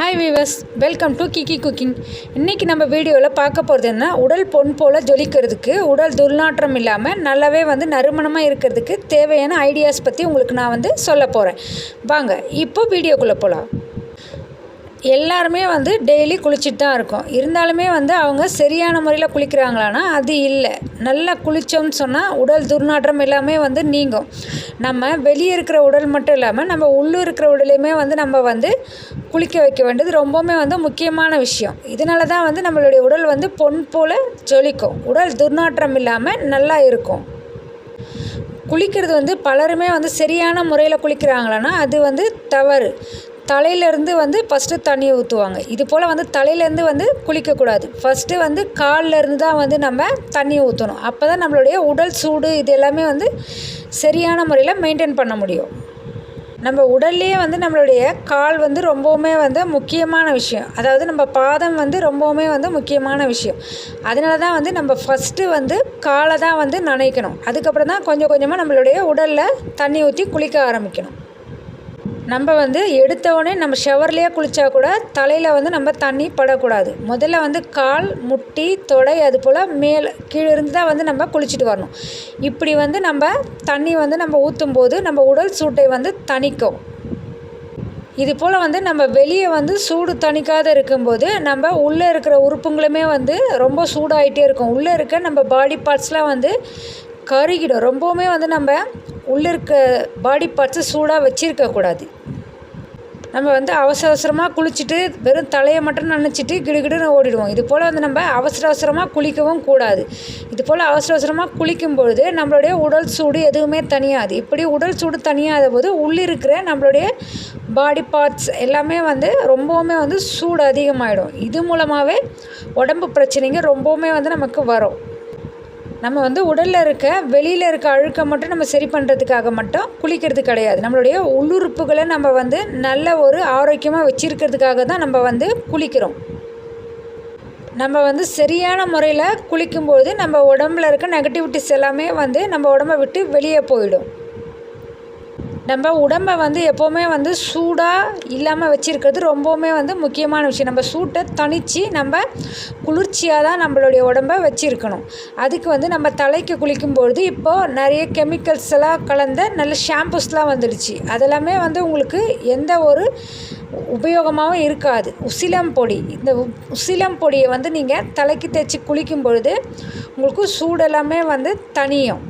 Hi viewers welcome to Kiki cooking இன்றைக்கி நம்ம வீடியோவில் பார்க்க போகிறது என்ன? உடல் பொன் போல் ஜொலிக்கிறதுக்கு உடல் துர்நாற்றம் இல்லாமல் நல்லாவே வந்து நறுமணமாக இருக்கிறதுக்கு தேவையான ஐடியாஸ் பற்றி உங்களுக்கு நான் வந்து சொல்ல போகிறேன் வாங்க இப்போ வீடியோக்குள்ளே போகலாம் எல்லாருமே வந்து டெய்லி குளிச்சுட்டு தான் இருக்கோம். இருந்தாலுமே வந்து அவங்க சரியான முறையில் குளிக்கிறாங்களான்னா அது இல்லை. நல்லா குளித்தோம்னு சொன்னால் உடல் துர்நாற்றம் எல்லாமே வந்து நீங்கும். நம்ம வெளியே இருக்கிற உடல் மட்டும் இல்லாமல் நம்ம உள்ளூர் இருக்கிற உடலையுமே வந்து நம்ம வந்து குளிக்க வைக்க வேண்டியது ரொம்பவுமே வந்து முக்கியமான விஷயம். இதனால தான் வந்து நம்மளுடைய உடல் வந்து பொன் போல் ஜொலிக்கும். உடல் துர்நாற்றம் இல்லாமல் நல்லா இருக்கும். குளிக்கிறது வந்து பலருமே வந்து சரியான முறையில் குளிக்கிறாங்களான்னா அது வந்து தவறு. தலையிலேருந்து வந்து ஃபஸ்ட்டு தண்ணி ஊற்றுவாங்க இது போல் வந்து தலையிலேருந்து வந்து குளிக்கக்கூடாது. ஃபஸ்ட்டு வந்து காலிலேருந்து தான் வந்து நம்ம தண்ணி ஊற்றணும் அப்போ தான் நம்மளுடைய உடல் சூடு இது எல்லாமே வந்து சரியான முறையில் மெயின்டைன் பண்ண முடியும். நம்ம உடல்லையே வந்து நம்மளுடைய கால் வந்து ரொம்பவுமே வந்து முக்கியமான விஷயம். அதாவது நம்ம பாதம் வந்து ரொம்பவுமே வந்து முக்கியமான விஷயம். அதனால தான் வந்து நம்ம ஃபஸ்ட்டு வந்து காலை தான் வந்து நனைக்கணும். அதுக்கப்புறம் தான் கொஞ்சம் கொஞ்சமாக நம்மளுடைய உடலில் தண்ணி ஊற்றி குளிக்க ஆரம்பிக்கணும். நம்ம வந்து எடுத்தவொடனே நம்ம ஷவர்லேயே குளித்தா கூட தலையில் வந்து நம்ம தண்ணி படக்கூடாது. முதல்ல வந்து கால் முட்டி தொடை அது போல் மேலே கீழே இருந்து தான் வந்து நம்ம குளிச்சுட்டு வரணும். இப்படி வந்து நம்ம தண்ணி வந்து நம்ம ஊற்றும் போது நம்ம உடல் சூட்டை வந்து தணிக்கும். இது போல் வந்து நம்ம வெளியே வந்து சூடு தணிக்காத இருக்கும்போது நம்ம உள்ளே இருக்கிற உறுப்புங்களுமே வந்து ரொம்ப சூடாகிட்டே இருக்கும். உள்ளே இருக்க நம்ம பாடி பார்ட்ஸ்லாம் வந்து கருகிடும். ரொம்பவுமே வந்து நம்ம உள்ளே இருக்க பாடி பார்ட்ஸை சூடாக வச்சுருக்கக்கூடாது நம்ம வந்து அவசர அவசரமாக குளிச்சுட்டு வெறும் தலையை மட்டும் நினச்சிட்டு கிடுகிடுன்னு ஓடிடுவோம். இது போல் வந்து நம்ம அவசர அவசரமாக குளிக்கவும் கூடாது. இது போல் அவசர அவசரமாக குளிக்கும் பொழுது நம்மளுடைய உடல் சூடு எதுவுமே தனியாது இப்படி உடல் சூடு தனியாத போது உள்ளிருக்கிற நம்மளுடைய பாடி பார்ட்ஸ் எல்லாமே வந்து ரொம்பவுமே வந்து சூடு அதிகமாகிடும் இது மூலமாகவே உடம்பு பிரச்சனைங்க ரொம்பவுமே வந்து நமக்கு வரும். நம்ம வந்து உடலில் இருக்க வெளியில் இருக்க அழுக்கை மட்டும் நம்ம சரி பண்ணுறதுக்காக மட்டும் குளிக்கிறது கிடையாது. நம்மளுடைய உள்ளுறுப்புகளை நம்ம வந்து நல்ல ஒரு ஆரோக்கியமாக வச்சுருக்கிறதுக்காக தான் நம்ம வந்து குளிக்கிறோம். நம்ம வந்து சரியான முறையில் குளிக்கும்போது நம்ம உடம்புல இருக்க நெகட்டிவிட்டிஸ் எல்லாமே வந்து நம்ம உடம்பை விட்டு வெளியே போயிடும். நம்ம உடம்பை வந்து எப்போவுமே வந்து சூடாக இல்லாமல் வச்சுருக்கிறது ரொம்பவுமே வந்து முக்கியமான விஷயம். நம்ம சூட்டை தணித்து நம்ம குளிர்ச்சியாக தான் நம்மளுடைய உடம்பை வச்சுருக்கணும். அதுக்கு வந்து நம்ம தலைக்கு குளிக்கும்பொழுது இப்போது நிறைய கெமிக்கல்ஸ் எல்லாம் கலந்த நல்ல ஷாம்பூஸ்லாம் வந்துடுச்சு. அதெல்லாமே வந்து உங்களுக்கு எந்த ஒரு உபயோகமாகவும் இருக்காது. உசிலம் பொடி இந்த உசிலம் பொடியை வந்து நீங்கள் தலைக்கு தேய்ச்சி குளிக்கும் பொழுது உங்களுக்கு சூடெல்லாமே வந்து தனியும்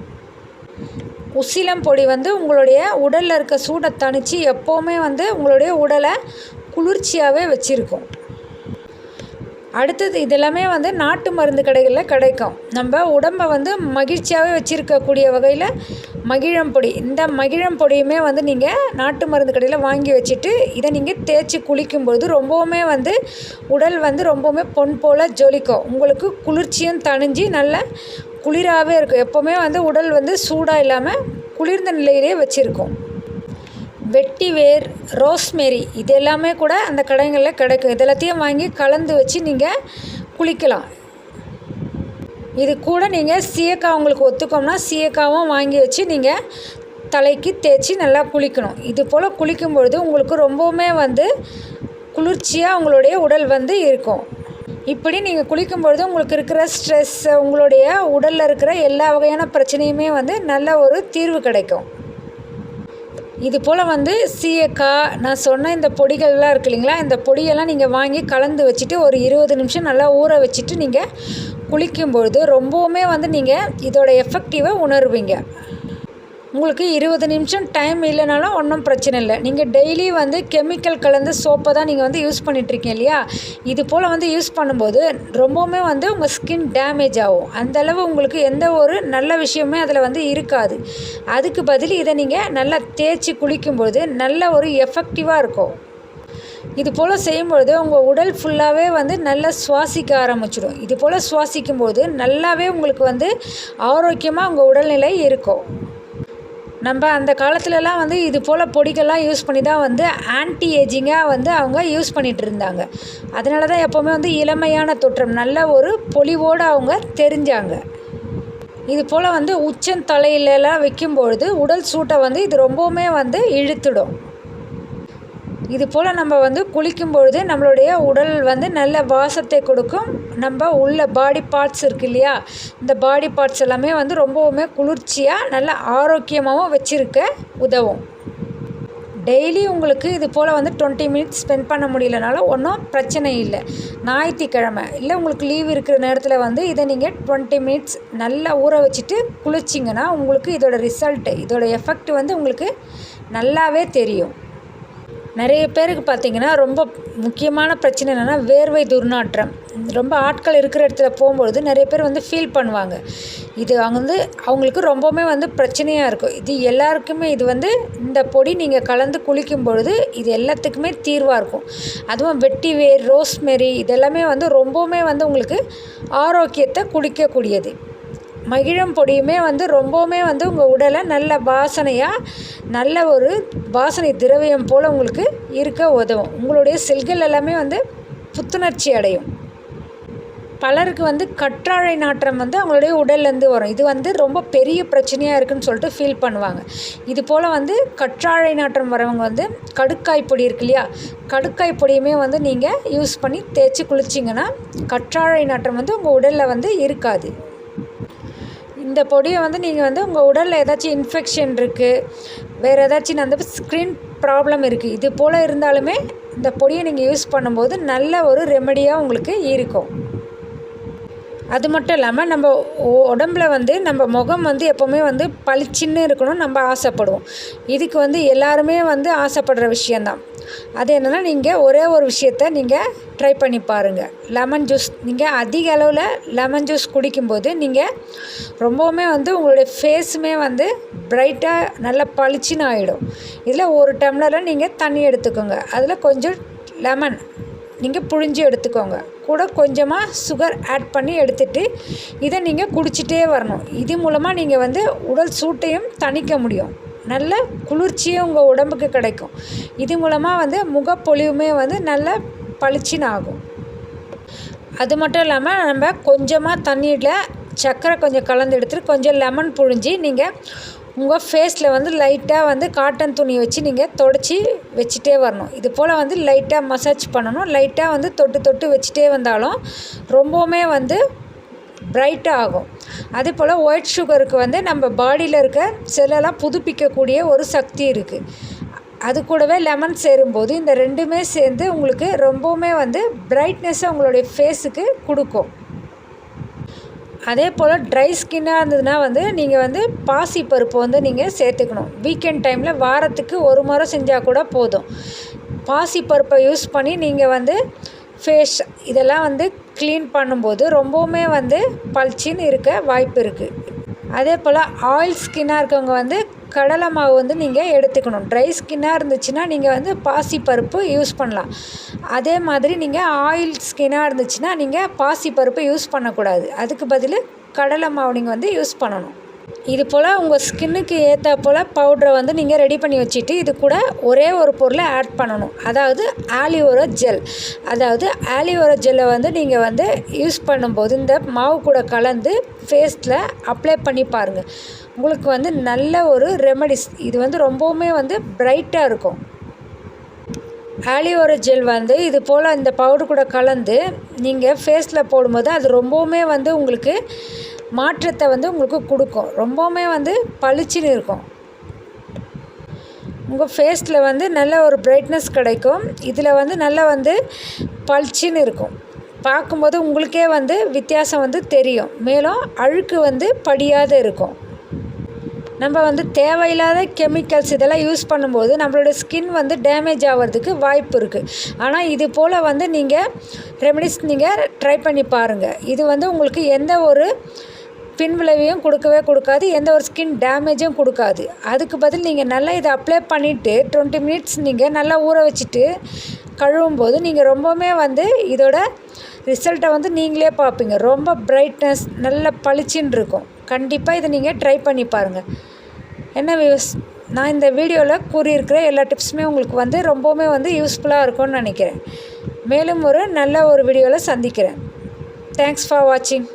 உசிலம் பொடி வந்து உங்களுடைய உடலில் இருக்க சூடை தணித்து எப்போவுமே வந்து உங்களுடைய உடலை குளிர்ச்சியாகவே வச்சுருக்கும். அடுத்தது இதெல்லாமே வந்து நாட்டு மருந்து கடைகளில் கிடைக்கும். நம்ம உடம்பை வந்து மகிழ்ச்சியாகவே வச்சுருக்கக்கூடிய வகையில் மகிழம் பொடி. இந்த மகிழம் பொடியுமே வந்து நீங்கள் நாட்டு மருந்து கடையில் வாங்கி வச்சுட்டு இதை நீங்கள் தேய்ச்சி குளிக்கும்பொழுது ரொம்பவுமே வந்து உடல் வந்து ரொம்பவுமே பொன் போல் ஜொலிக்கும். உங்களுக்கு குளிர்ச்சியும் தணிஞ்சு நல்ல குளிராகவே இருக்கும் எப்போவுமே வந்து உடல் வந்து சூடாக இல்லாமல் குளிர்ந்த நிலையிலே வச்சுருக்கோம். வெட்டி வேர் ரோஸ்மேரி இது எல்லாமே கூட அந்த கடைகளில் கிடைக்கும். இது எல்லாத்தையும் வாங்கி கலந்து வச்சு நீங்கள் குளிக்கலாம். இது கூட நீங்கள் சீயக்காய் உங்களுக்கு ஒத்துக்கோம்னா சீயக்காவும் வாங்கி வச்சு நீங்கள் தலைக்கு தேய்ச்சி நல்லா குளிக்கணும். இது போல் குளிக்கும் பொழுது உங்களுக்கு ரொம்பவுமே வந்து குளிர்ச்சியாக உங்களுடைய உடல் வந்து இருக்கும். இப்படி நீங்கள் குளிக்கும் பொழுது உங்களுக்கு இருக்கிற ஸ்ட்ரெஸ் உங்களுடைய உடலில் இருக்கிற எல்லா வகையான பிரச்சனையுமே வந்து நல்ல ஒரு தீர்வு கிடைக்கும். இது போல் வந்து சீயக்காய் நான் சொன்ன இந்த பொடிகள்லாம் இருக்கு இல்லைங்களா இந்த பொடியெல்லாம் நீங்கள் வாங்கி கலந்து வச்சுட்டு ஒரு இருபது நிமிஷம் நல்லா ஊற வச்சுட்டு நீங்கள் குளிக்கும்பொழுது ரொம்பவுமே வந்து நீங்கள் இதோட எஃபெக்டிவை உணர்வீங்க. உங்களுக்கு இருபது நிமிஷம் டைம் இல்லைனாலும் ஒன்றும் பிரச்சனை இல்லை. நீங்கள் டெய்லி வந்து கெமிக்கல் கலந்த சோப்பை தான் நீங்கள் வந்து யூஸ் பண்ணிகிட்ருக்கீங்க இல்லையா? இது போல் வந்து யூஸ் பண்ணும்போது ரொம்பவுமே வந்து உங்கள் ஸ்கின் டேமேஜ் ஆகும். அந்தளவு உங்களுக்கு எந்த ஒரு நல்ல விஷயமே அதில் வந்து இருக்காது. அதுக்கு பதில் இதை நீங்கள் நல்லா தேய்ச்சி குளிக்கும்பொழுது நல்ல ஒரு எஃபெக்டிவாக இருக்கும். இது போல் செய்யும்பொழுது உங்கள் உடல் ஃபுல்லாகவே வந்து நல்லா சுவாசிக்க ஆரம்பிச்சிடும். இது போல் சுவாசிக்கும்போது நல்லாவே உங்களுக்கு வந்து ஆரோக்கியமாக உங்கள் உடல்நிலை இருக்கும். நம்ம அந்த காலத்துலலாம் வந்து இது போல் பொடிகள்லாம் யூஸ் பண்ணி தான் வந்து ஆன்டி ஏஜிங்காக வந்து அவங்க யூஸ் பண்ணிகிட்டு இருந்தாங்க. அதனால தான் எப்போவுமே வந்து இளமையான தோற்றம் நல்ல ஒரு பொலிவோடு அவங்க தெரிஞ்சாங்க. இது போல் வந்து உச்சந்தலையிலலாம் வைக்கும்பொழுது உடல் சூட்டை வந்து இது ரொம்பவுமே வந்து இழுத்துடும். இது போல் நம்ம வந்து குளிக்கும் பொழுது நம்மளுடைய உடல் வந்து நல்ல வாசத்தை கொடுக்கும். நம்ம உள்ள பாடி பார்ட்ஸ் இருக்கு இல்லையா? இந்த பாடி பார்ட்ஸ் எல்லாமே வந்து ரொம்பவுமே குளிர்ச்சியாக நல்ல ஆரோக்கியமாகவும் வச்சுருக்க உதவும். டெய்லி உங்களுக்கு இது போல் வந்து டுவெண்ட்டி மினிட்ஸ் ஸ்பெண்ட் பண்ண முடியலனாலும் ஒன்றும் பிரச்சனை இல்லை. ஞாயிற்றுக்கிழமை இல்லை உங்களுக்கு லீவ் இருக்கிற நேரத்தில் வந்து இதை நீங்கள் டுவெண்ட்டி மினிட்ஸ் நல்லா ஊற வச்சுட்டு குளிச்சிங்கன்னா உங்களுக்கு இதோட ரிசல்ட்டு இதோட எஃபெக்ட் வந்து உங்களுக்கு நல்லாவே தெரியும். நிறைய பேருக்கு பார்த்திங்கன்னா ரொம்ப முக்கியமான பிரச்சனை என்னென்னா வேர்வை துர்நாற்றம். ரொம்ப ஆட்கள் இருக்கிற இடத்துல போகும்பொழுது நிறைய பேர் வந்து ஃபீல் பண்ணுவாங்க. இது அவங்க வந்து அவங்களுக்கு ரொம்பவுமே வந்து பிரச்சனையாக இருக்கும். இது எல்லாருக்குமே இது வந்து இந்த பொடி நீங்கள் கலந்து குளிக்கும் பொழுது இது எல்லாத்துக்குமே தீர்வாக இருக்கும். அதுவும் வெட்டி வேர் ரோஸ்மெரி இதெல்லாமே வந்து ரொம்பவுமே வந்து உங்களுக்கு ஆரோக்கியத்தை குடிக்கக்கூடியது. மகிழம் பொடியுமே வந்து ரொம்பவுமே வந்து உங்கள் உடலை நல்ல வாசனையாக நல்ல ஒரு வாசனை திரவியம் போல் உங்களுக்கு இருக்க உதவும். உங்களுடைய செல்கள் எல்லாமே வந்து புத்துணர்ச்சி அடையும். பலருக்கு வந்து கற்றாழை நாற்றம் வந்து அவங்களுடைய உடல்லேருந்து வரும். இது வந்து ரொம்ப பெரிய பிரச்சனையாக இருக்குதுன்னு சொல்லிட்டு ஃபீல் பண்ணுவாங்க. இது போல் வந்து கற்றாழை நாற்றம் வரவங்க வந்து கடுக்காய் பொடி இருக்கு இல்லையா? கடுக்காய் பொடியுமே வந்து நீங்கள் யூஸ் பண்ணி தேய்ச்சி குளிச்சிங்கன்னா கற்றாழை நாற்றம் வந்து உங்கள் உடலில் வந்து இருக்காது. இந்த பொடியை வந்து நீங்கள் வந்து உங்கள் உடலில் ஏதாச்சும் இன்ஃபெக்ஷன் இருக்குது வேறு ஏதாச்சும் அந்த ஸ்க்ரீன் ப்ராப்ளம் இருக்குது இது போல் இருந்தாலுமே இந்த பொடியை நீங்கள் யூஸ் பண்ணும்போது நல்ல ஒரு ரெமடியாக உங்களுக்கு இருக்கும். அது மட்டும் இல்லாமல் நம்ம உடம்புல வந்து நம்ம முகம் வந்து எப்போவுமே வந்து பளிச்சின்னு இருக்கணும் நம்ம ஆசைப்படுவோம். இதுக்கு வந்து எல்லாருமே வந்து ஆசைப்படுற விஷயந்தான் அது என்னென்னா நீங்கள் ஒரே ஒரு விஷயத்த நீங்கள் ட்ரை பண்ணி பாருங்கள் லெமன் ஜூஸ் நீங்கள் அதிக அளவில் லெமன் ஜூஸ் குடிக்கும்போது நீங்கள் ரொம்பவுமே வந்து உங்களுடைய ஃபேஸுமே வந்து ப்ரைட்டாக நல்லா பளிச்சின்னு ஆகிடும் இதில் ஒரு டம்ளரில் நீங்கள் தண்ணி எடுத்துக்கோங்க. அதில் கொஞ்சம் லெமன் நீங்கள் புழிஞ்சு எடுத்துக்கோங்க. கூட கொஞ்சமாக சுகர் ஆட் பண்ணி எடுத்துகிட்டு இதை நீங்கள் குடிச்சிட்டே வரணும். இது மூலமாக நீங்கள் வந்து உடல் சூட்டையும் தணிக்க முடியும். நல்ல குளிர்ச்சியும் உங்கள் உடம்புக்கு கிடைக்கும். இது மூலமாக வந்து முகப்பொலிவுமே வந்து நல்ல பளிச்சின்னு ஆகும் அது மட்டும் இல்லாமல் நம்ம கொஞ்சமாக தண்ணியில் சர்க்கரை கொஞ்சம் கலந்து எடுத்துகிட்டு கொஞ்சம் லெமன் புழிஞ்சி நீங்கள் உங்கள் ஃபேஸில் வந்து லைட்டாக வந்து காட்டன் துணி வச்சு நீங்கள் தொடச்சி வச்சுட்டே வரணும். இது போல் வந்து லைட்டாக மசாஜ் பண்ணணும். லைட்டாக வந்து தொட்டு தொட்டு வச்சுட்டே வந்தாலும் ரொம்பவுமே வந்து பிரைட்டாக ஆகும் அதே போல் ஒயிட் சுகருக்கு வந்து நம்ம பாடியில் இருக்க செல்லெல்லாம் புதுப்பிக்கக்கூடிய ஒரு சக்தி இருக்குது அது கூடவே லெமன் சேரும்போது இந்த ரெண்டுமே சேர்ந்து உங்களுக்கு ரொம்பவுமே வந்து பிரைட்னஸ்ஸை உங்களுடைய ஃபேஸுக்கு கொடுக்கும். அதே போல் ட்ரை ஸ்கின்னாக இருந்ததுன்னா வந்து நீங்கள் வந்து பாசி பருப்பு வந்து நீங்கள் சேர்த்துக்கணும். வீக்கெண்ட் டைமில் வாரத்துக்கு ஒரு முறை செஞ்சால் கூட போதும். பாசி பருப்பை யூஸ் பண்ணி நீங்கள் வந்து ஃபேஸ் இதெல்லாம் வந்து க்ளீன் பண்ணும்போது ரொம்பவுமே வந்து பளிச்சின்னு இருக்க வாய்ப்பு இருக்குது அதே போல் ஆயில் ஸ்கின்னாக இருக்கவங்க வந்து கடலை மாவு வந்து நீங்கள் எடுத்துக்கணும். ட்ரை ஸ்கின்னாக இருந்துச்சுன்னா நீங்கள் வந்து பாசி பருப்பு யூஸ் பண்ணலாம். அதே மாதிரி நீங்கள் ஆயில் ஸ்கின்னாக இருந்துச்சுன்னா நீங்கள் பாசி பருப்பு யூஸ் பண்ணக்கூடாது. அதுக்கு பதில் கடலை மாவு நீங்கள் வந்து யூஸ் பண்ணணும். இது போல் உங்கள் ஸ்கின்னுக்கு ஏற்ற போல் பவுட்ரை வந்து நீங்கள் ரெடி பண்ணி வச்சுட்டு இது கூட ஒரே ஒரு பொருளை ஆட் பண்ணணும். அதாவது ஆலியோரோ ஜெல் அதாவது ஆலியோரோ ஜெல்லை வந்து நீங்கள் வந்து யூஸ் பண்ணும்போது இந்த மாவு கூட கலந்து ஃபேஸில் அப்ளை பண்ணி பாருங்கள் உங்களுக்கு வந்து நல்ல ஒரு ரெமடிஸ் இது வந்து ரொம்பவுமே வந்து ப்ரைட்டாக இருக்கும். ஆலியோரோ ஜெல் வந்து இது போல் இந்த பவுடர் கூட கலந்து நீங்கள் ஃபேஸில் போடும்போது அது ரொம்பவுமே வந்து உங்களுக்கு மாற்றத்தை வந்து உங்களுக்கு கொடுக்கும். ரொம்பவுமே வந்து பளிச்சுன்னு இருக்கும். உங்கள் ஃபேஸில் வந்து நல்ல ஒரு பிரைட்னஸ் கிடைக்கும். இதில் வந்து நல்லா வந்து பளிச்சுன்னு இருக்கும். பார்க்கும்போது உங்களுக்கே வந்து வித்தியாசம் வந்து தெரியும். மேலும் அழுக்கு வந்து படியாத இருக்கும். நம்ம வந்து தேவையில்லாத கெமிக்கல்ஸ் இதெல்லாம் யூஸ் பண்ணும்போது நம்மளோட ஸ்கின் வந்து டேமேஜ் ஆகிறதுக்கு வாய்ப்பு இருக்குது ஆனால் இது போல் வந்து நீங்கள் ரெமெடிஸ் நீங்கள் ட்ரை பண்ணி பாருங்கள் இது வந்து உங்களுக்கு எந்த ஒரு பின்விளைவையும் கொடுக்கவே கொடுக்காது எந்த ஒரு ஸ்கின் டேமேஜும் கொடுக்காது. அதுக்கு பதில் நீங்கள் நல்லா இதை அப்ளை பண்ணிவிட்டு டுவெண்ட்டி மினிட்ஸ் நீங்கள் நல்லா ஊற வச்சுட்டு கழுவும் போது நீங்கள் ரொம்பவுமே வந்து இதோட ரிசல்ட்டை வந்து நீங்களே பார்ப்பீங்க ரொம்ப பிரைட்னஸ் நல்ல பளிச்சின்னு இருக்கும். கண்டிப்பாக இதை நீங்கள் ட்ரை பண்ணி பாருங்கள் என்ன வியூஸ் நான் இந்த வீடியோவில் கூறியிருக்கிற எல்லா டிப்ஸுமே உங்களுக்கு வந்து ரொம்பவுமே வந்து யூஸ்ஃபுல்லாக இருக்கும்னு நினைக்கிறேன். மேலும் ஒரு நல்ல ஒரு வீடியோவில் சந்திக்கிறேன். தேங்க்ஸ் ஃபார் வாட்சிங்